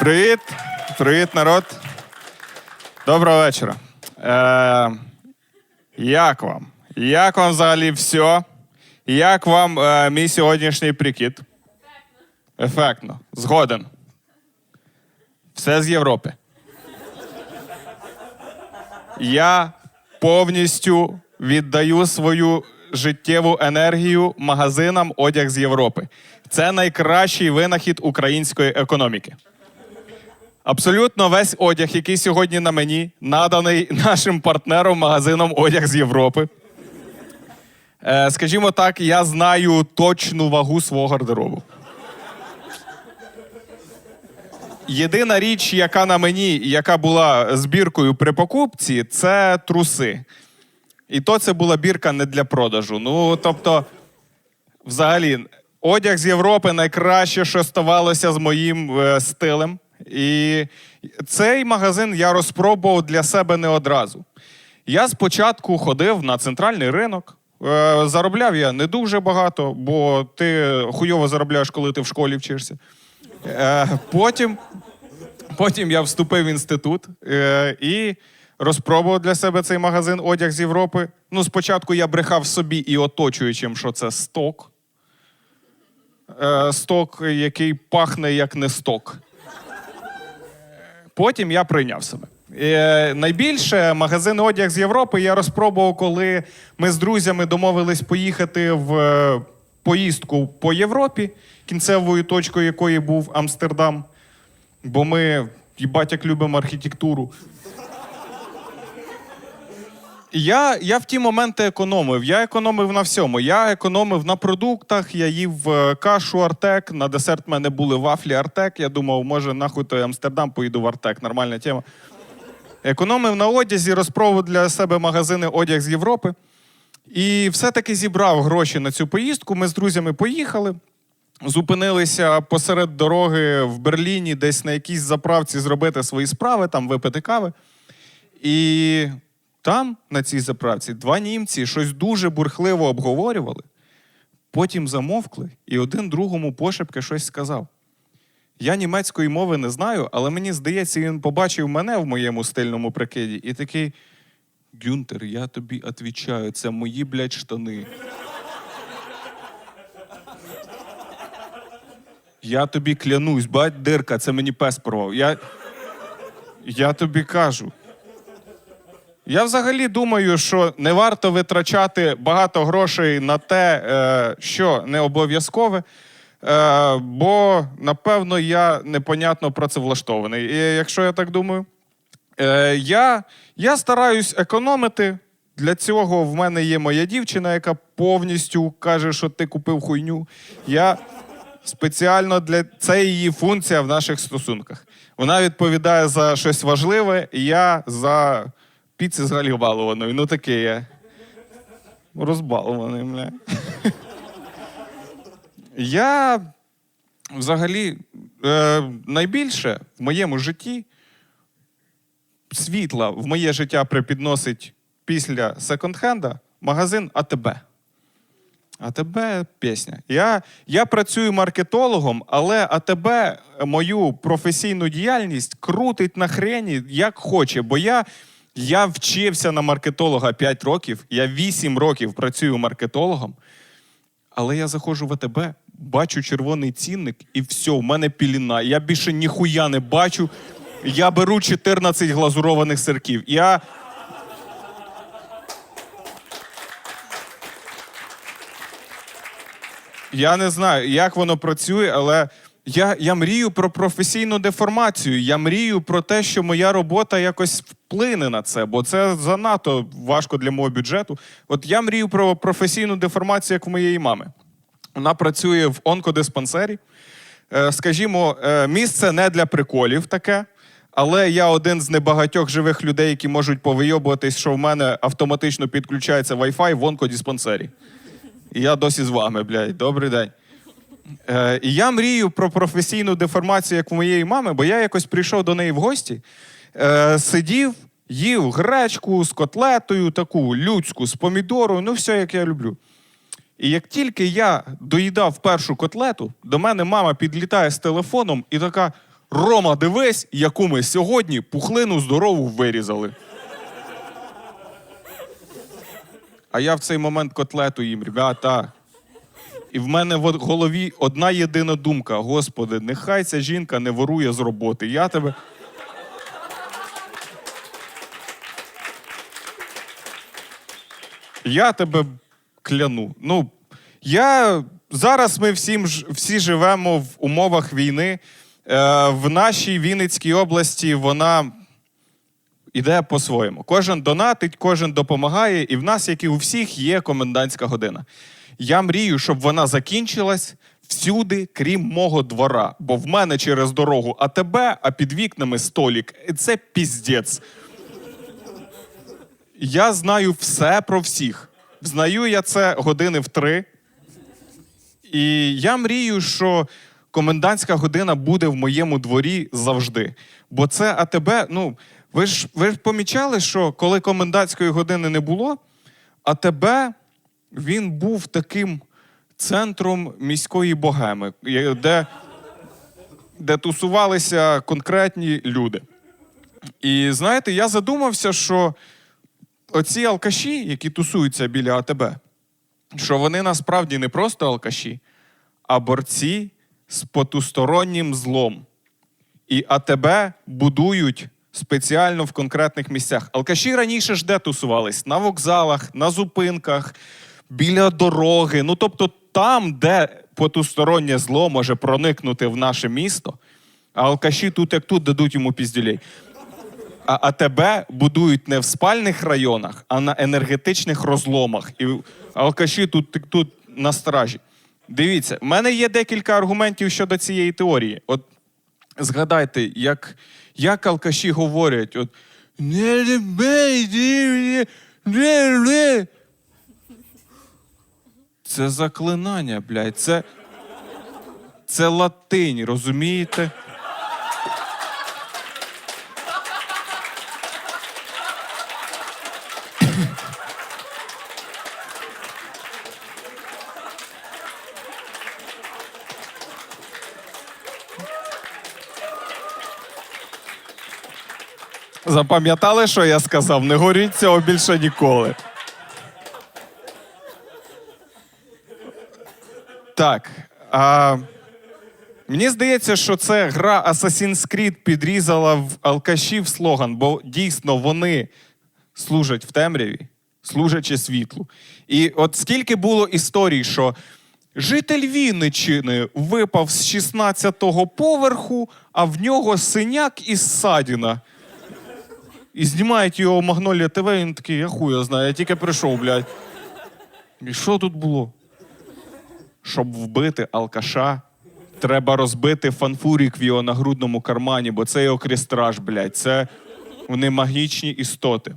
Привіт, привіт, народ. Доброго вечора. Е, як вам? Як вам взагалі все? Як вам е, мій сьогоднішній прикид? Ефектно. Згоден. Все з Європи. Я повністю віддаю свою життєву енергію магазинам одяг з Європи. Це найкращий винахід української економіки. Абсолютно весь одяг, який сьогодні на мені, наданий нашим партнером магазином Одяг з Європи. Е, скажімо так, я знаю точну вагу свого гардеробу. Єдина річ, яка на мені, яка була збіркою при покупці, це труси. І то це була бірка не для продажу. Ну, тобто, взагалі, одяг з Європи найкраще, що ставалося з моїм е, стилем. І цей магазин я розпробував для себе не одразу. Я спочатку ходив на центральний ринок. Е, заробляв я не дуже багато, бо ти хуйово заробляєш, коли ти в школі вчишся. Е, потім, потім я вступив в інститут е, і розпробував для себе цей магазин одяг з Європи. Ну, спочатку я брехав собі і оточуючим, що це сток. Сток, який пахне як не сток. Потім я прийняв себе. І найбільше магазин одяг з Європи я розпробував, коли ми з друзями домовились поїхати в е, поїздку по Європі, кінцевою точкою якої був Амстердам. Бо ми, їбать, як любимо архітектуру. Я, я в ті моменти економив. Я економив на всьому. Я економив на продуктах, я їв е, кашу Артек, на десерт в мене були вафлі Артек. Я думав, може, нахуй той Амстердам поїду в Артек. Нормальна тема. Економив на одязі, розпробував для себе магазини одяг з Європи. І все-таки зібрав гроші на цю поїздку. Ми з друзями поїхали, зупинилися посеред дороги в Берліні, десь на якійсь заправці зробити свої справи, там випити кави. І там, на цій заправці, два німці щось дуже бурхливо обговорювали, потім замовкли, і один другому пошепки щось сказав. Я німецької мови не знаю, але мені здається, він побачив мене в моєму стильному прикиді і такий. Гюнтер, я тобі відповідаю, це мої, блядь, штани. Я тобі клянусь, бать дирка, це мені пес порвав. Я, я тобі кажу. Я взагалі думаю, що не варто витрачати багато грошей на те, е, що не обов'язкове, е, бо, напевно, я непонятно працевлаштований. І якщо я так думаю, е, я, я стараюсь економити. Для цього в мене є моя дівчина, яка повністю каже, що ти купив хуйню. Я спеціально для це її функція в наших стосунках. Вона відповідає за щось важливе, я за піци з галібалованою. Ну таке я. Розбалований, бля. Я взагалі е, найбільше в моєму житті світла в моє життя припідносить після секонд-хенда магазин АТБ. АТБ пісня. Я, я працюю маркетологом, але АТБ мою професійну діяльність крутить на хрені як хоче. Бо я, я вчився на маркетолога 5 років, я 8 років працюю маркетологом. Але я заходжу в АТБ, бачу червоний цінник, і все, в мене піліна. Я більше ніхуя не бачу. Я беру 14 глазурованих сирків. Я. Я не знаю, як воно працює, але я, я мрію про професійну деформацію. Я мрію про те, що моя робота якось вплине на це, бо це занадто важко для мого бюджету. От я мрію про професійну деформацію, як в моєї мами. Вона працює в онкодиспансері. Е, Скажімо, е, місце не для приколів таке. Але я один з небагатьох живих людей, які можуть повийобуватись, що в мене автоматично підключається Wi-Fi в онкодиспансері. І я досі з вами, блядь. Добрий день. Е, і я мрію про професійну деформацію, як у моєї мами, бо я якось прийшов до неї в гості, е, сидів, їв гречку з котлетою, таку людську, з помідорою, ну все, як я люблю. І як тільки я доїдав першу котлету, до мене мама підлітає з телефоном і така: Рома, дивись, яку ми сьогодні пухлину здорову вирізали. А я в цей момент котлету їм, ребята. І в мене в голові одна єдина думка: Господи, нехай ця жінка не ворує з роботи. Я тебе. Я тебе кляну. Ну, я зараз ми всім всі живемо в умовах війни. Е, в нашій Вінницькій області вона іде по-своєму. Кожен донатить, кожен допомагає, і в нас, як і у всіх, є комендантська година. Я мрію, щоб вона закінчилась всюди, крім мого двора. Бо в мене через дорогу АТБ, а під вікнами столік. І це піздець. Я знаю все про всіх. Знаю я це години в три. І я мрію, що комендантська година буде в моєму дворі завжди. Бо це АТБ, ну, ви ж ви ж помічали, що коли комендантської години не було, АТБ він був таким центром міської богеми, де, де тусувалися конкретні люди. І знаєте, я задумався, що оці алкаші, які тусуються біля АТБ, що вони насправді не просто алкаші, а борці з потустороннім злом. І АТБ будують спеціально в конкретних місцях. Алкаші раніше ж де тусувались? На вокзалах, на зупинках, біля дороги. Ну тобто там, де потустороннє зло може проникнути в наше місто, а алкаші тут як тут дадуть йому піздюлей. А АТБ будують не в спальних районах, а на енергетичних розломах. І алкаші тут, тут на стражі. Дивіться, в мене є декілька аргументів щодо цієї теорії. От згадайте, як, як алкаші говорять: от, не не люби». Це заклинання, блядь. Це, це латинь, розумієте? Запам'ятали, що я сказав? Не горіть цього більше ніколи. Так. А, мені здається, що це гра Assassin's Creed підрізала в алкашів слоган, бо дійсно вони служать в темряві, служачи світлу. І от скільки було історій, що житель Вінниччини випав з 16-го поверху, а в нього синяк із садіна. І знімають його Магнолія ТВ, і він такий, я хуя знаю, я тільки прийшов, блядь. І що тут було? Щоб вбити алкаша, треба розбити фанфурік в його нагрудному кармані, бо це його крістраж, блядь. Це вони магічні істоти.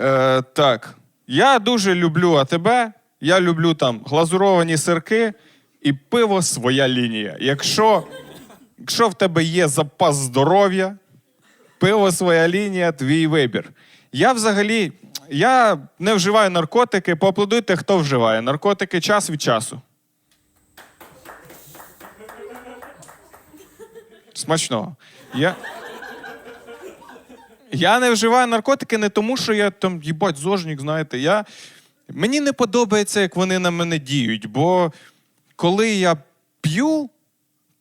Е, так. Я дуже люблю АТБ. Я люблю там глазуровані сирки і пиво своя лінія. Якщо, якщо в тебе є запас здоров'я, пиво своя лінія, твій вибір. Я взагалі я не вживаю наркотики. Поаплодуйте, хто вживає. Наркотики час від часу. Смачного. Я... я не вживаю наркотики не тому, що я там їбать зожник, знаєте. Я... Мені не подобається, як вони на мене діють, бо коли я п'ю,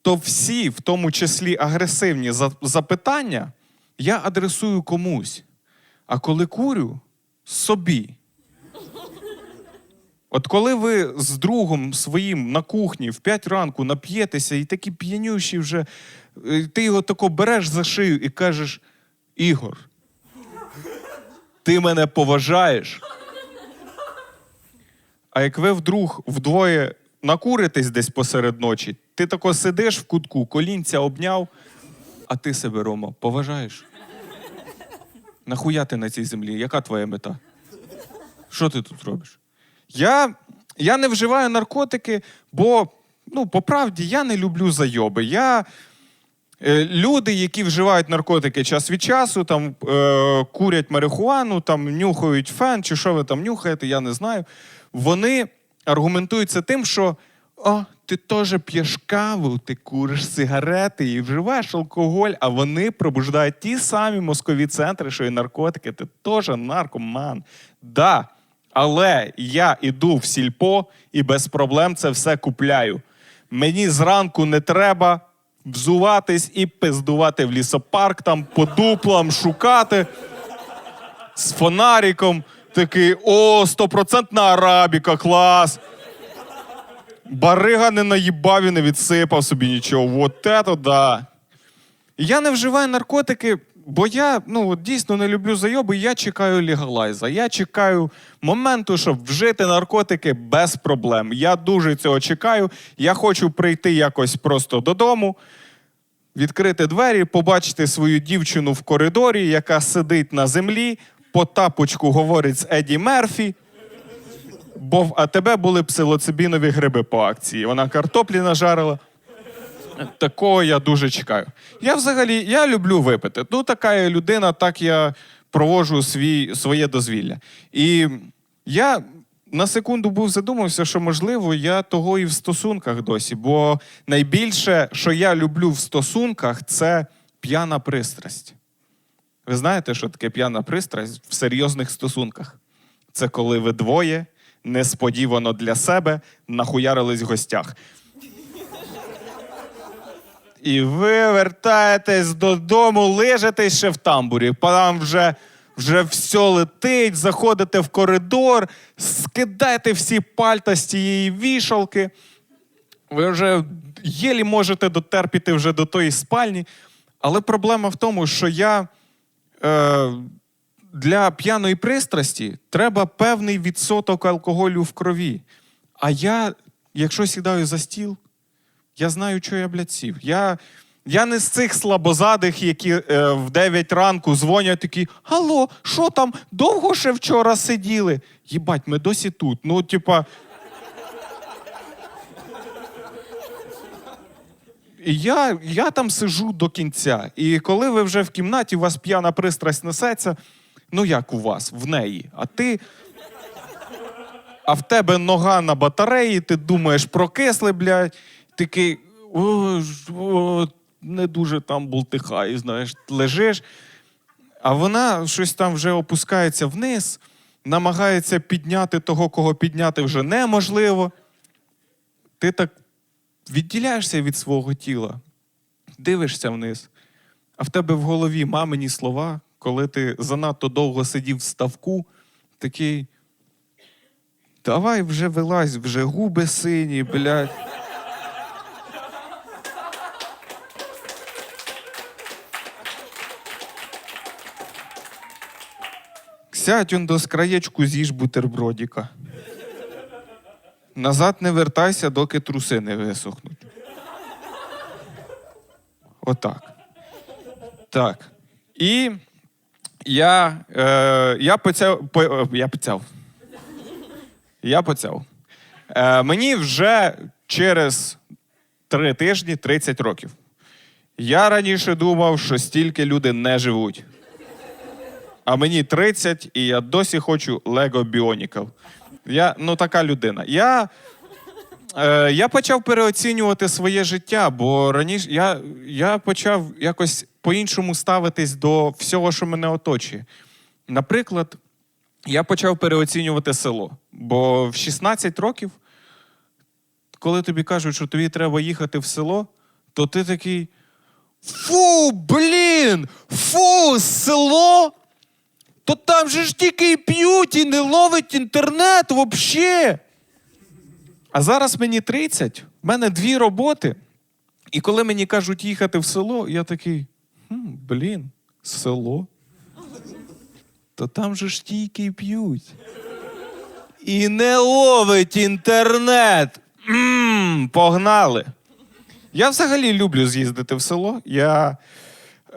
то всі, в тому числі агресивні запитання, я адресую комусь. А коли курю собі. От коли ви з другом своїм на кухні в 5 ранку нап'єтеся і такі п'янющі вже, е, ти його тако береш за шию і кажеш: Ігор, ти мене поважаєш. А як ви вдруг вдвоє накуритесь десь посеред ночі, ти тако сидиш в кутку, колінця обняв, а ти себе, Рома, поважаєш? Нахуя ти на цій землі? Яка твоя мета? Що ти тут робиш? Я, я не вживаю наркотики, бо, ну, по правді, я не люблю зайоби. Я, е, люди, які вживають наркотики час від часу, там, е, курять марихуану, там, нюхають фен, чи що ви там нюхаєте, я не знаю. Вони аргументуються тим, що а, ти теж п'єш каву, ти куриш сигарети і вживаєш алкоголь, а вони пробуждають ті самі мозкові центри, що і наркотики. Ти теж наркоман. Да. Але я іду в сільпо і без проблем це все купляю. Мені зранку не треба взуватись і пиздувати в лісопарк, там по дуплам шукати з фонариком. Такий, о, стопроцентна арабіка, клас. Барига не наїбав і не відсипав собі нічого. Вот это да. Я не вживаю наркотики, бо я ну, от дійсно не люблю зайоби. Я чекаю легалайза. Я чекаю моменту, щоб вжити наркотики без проблем. Я дуже цього чекаю. Я хочу прийти якось просто додому, відкрити двері, побачити свою дівчину в коридорі, яка сидить на землі, по тапочку говорить з Еді Мерфі. Бо в АТБ були псилоцибінові гриби по акції. Вона картоплі нажарила. Такого я дуже чекаю. Я взагалі я люблю випити. Ну, така я людина, так я проводжу свій, своє дозвілля. І я на секунду був задумався, що можливо я того і в стосунках досі. Бо найбільше, що я люблю в стосунках, це п'яна пристрасть. Ви знаєте, що таке п'яна пристрасть в серйозних стосунках? Це коли ви двоє несподівано для себе нахуярились в гостях. І ви вертаєтесь додому, лежитесь ще в тамбурі. Там вже, вже все летить, заходите в коридор, скидаєте всі пальта з цієї вішалки. Ви вже єлі можете дотерпіти вже до тої спальні. Але проблема в тому, що я е, для п'яної пристрасті треба певний відсоток алкоголю в крові. А я, якщо сідаю за стіл, я знаю, що я, блядь, сів. Я, я не з цих слабозадих, які е, в 9 ранку дзвонять такі: Алло, що там? Довго ще вчора сиділи? Їбать, ми досі тут. Ну, типа. Я, я там сижу до кінця. І коли ви вже в кімнаті, у вас п'яна пристрасть несеться, ну як у вас, в неї. А ти. А в тебе нога на батареї, ти думаєш, прокисли, блядь, такий о, не дуже там бултихай, знаєш, лежиш. А вона щось там вже опускається вниз, намагається підняти того, кого підняти вже неможливо. Ти так відділяєшся від свого тіла, дивишся вниз, а в тебе в голові мамині слова, коли ти занадто довго сидів в ставку, такий. Давай вже вилазь, вже губи сині, блядь. Сядь он до скраєчку, з'їж бутербродіка. Назад не вертайся, доки труси не висохнуть. Отак. Так. І я, е, я поцяв. По, е, я поцяв. Я поцяв. Е, мені вже через три тижні 30 років. Я раніше думав, що стільки люди не живуть. А мені 30, і я досі хочу Лего Біоніків. Я ну така людина. Я, е, я почав переоцінювати своє життя, бо раніше я, я почав якось по-іншому ставитись до всього, що мене оточує. Наприклад, я почав переоцінювати село. Бо в 16 років, коли тобі кажуть, що тобі треба їхати в село, то ти такий. Фу, блін! Фу, село! То там же ж тільки і п'ють і не ловить інтернет взагалі. А зараз мені 30, в мене дві роботи. І коли мені кажуть їхати в село, я такий, хм, блін, село. То там же ж тільки п'ють. І не ловить інтернет. Мм, погнали. Я взагалі люблю з'їздити в село. Я,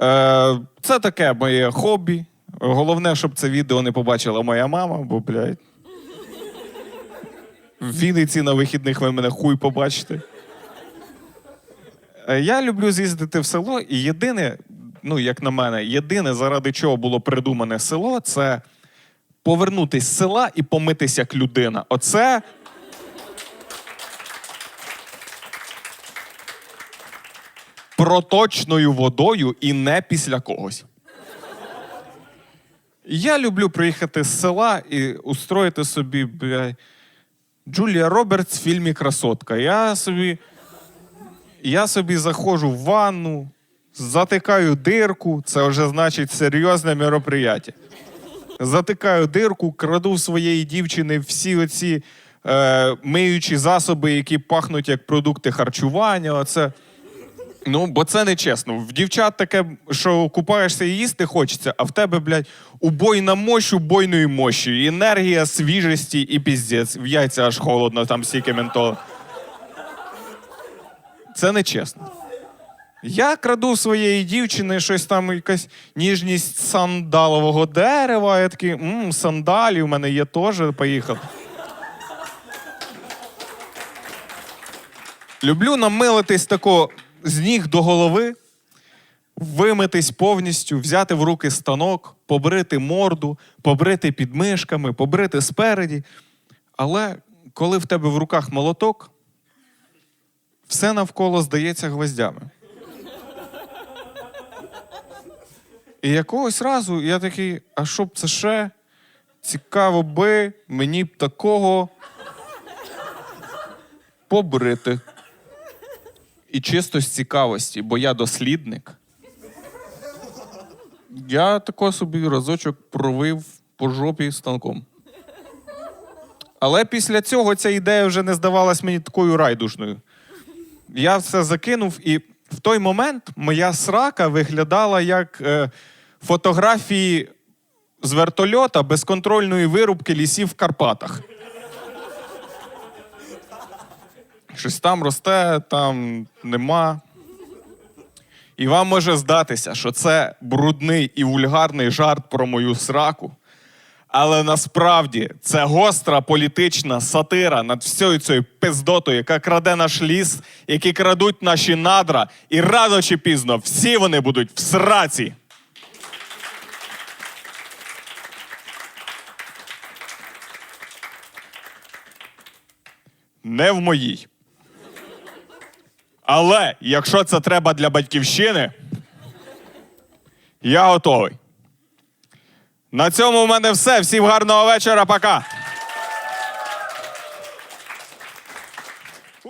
е, це таке моє хобі. Головне, щоб це відео не побачила моя мама, бо, блядь. В Вінниці на вихідних ви мене хуй побачите. Е, Я люблю з'їздити в село, і єдине, ну, як на мене, єдине, заради чого було придумане село, це повернутися з села і помитися як людина. Оце. проточною водою і не після когось. Я люблю приїхати з села і устроїти собі Джулія Робертс в фільмі Красотка. Я собі, я собі заходжу в ванну, затикаю дирку, це вже значить серйозне мероприяття. Затикаю дирку, краду в своєї дівчини всі оці е, миючі засоби, які пахнуть як продукти харчування. Оце. Ну, бо це не чесно. В дівчат таке, що купаєшся і їсти хочеться, а в тебе, блядь, убойна мощь убойної мощі, енергія свіжості і піздець. В яйця аж холодно, там стільки ментол. Це не чесно. Я краду в своєї дівчини щось там, якась ніжність сандалового дерева. Я такий, мм, сандалі, у мене є теж, поїхав. Люблю намилитись тако з ніг до голови, вимитись повністю, взяти в руки станок, побрити морду, побрити під мишками, побрити спереді. Але коли в тебе в руках молоток, все навколо здається гвоздями. І якогось разу я такий, а що б це ще? Цікаво би мені б такого побрити. І чисто з цікавості, бо я дослідник. Я тако собі разочок провив по жопі станком. Але після цього ця ідея вже не здавалась мені такою райдушною. Я все закинув, і в той момент моя срака виглядала як е, фотографії з вертольота безконтрольної вирубки лісів в Карпатах. Щось там росте, там нема. І вам може здатися, що це брудний і вульгарний жарт про мою сраку. Але насправді це гостра політична сатира над всією цією пиздотою, яка краде наш ліс, які крадуть наші надра, і рано чи пізно всі вони будуть в сраці. Не в моїй. Але якщо це треба для батьківщини, я готовий. На цьому в мене все. Всім гарного вечора, пока.